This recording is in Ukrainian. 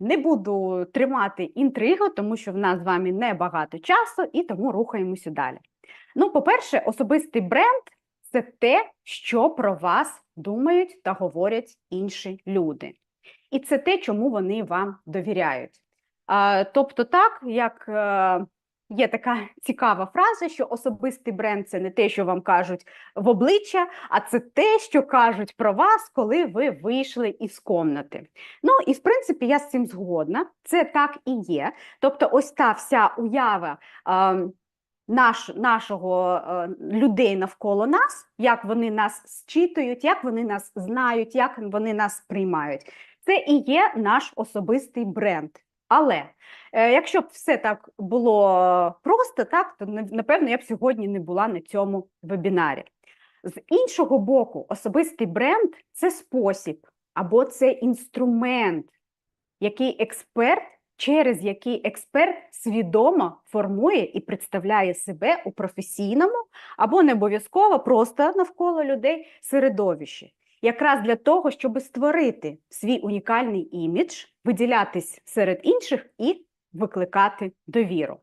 Не буду тримати інтригу, тому що в нас з вами небагато часу, і тому рухаємося далі. Ну, по-перше, особистий бренд це те, що про вас думають та говорять інші люди. І це те, чому вони вам довіряють. Тобто, так, як е, є така цікава фраза, що особистий бренд це не те, що вам кажуть в обличчя, а це те, що кажуть про вас, коли ви вийшли із комнати. Ну і в принципі я з цим згодна. Це так і є. Тобто, ось та вся уява. е, наш, нашого людей навколо нас, як вони нас зчитують, як вони нас знають, як вони нас приймають. Це і є наш особистий бренд. Але е, якщо б все так було просто, так то напевно я б сьогодні не була на цьому вебінарі. З іншого боку, особистий бренд це спосіб або це інструмент, який експерт, через який експерт свідомо формує і представляє себе у професійному або не обов'язково просто навколо людей середовищі. Якраз для того, щоб створити свій унікальний імідж, виділятись серед інших і викликати довіру.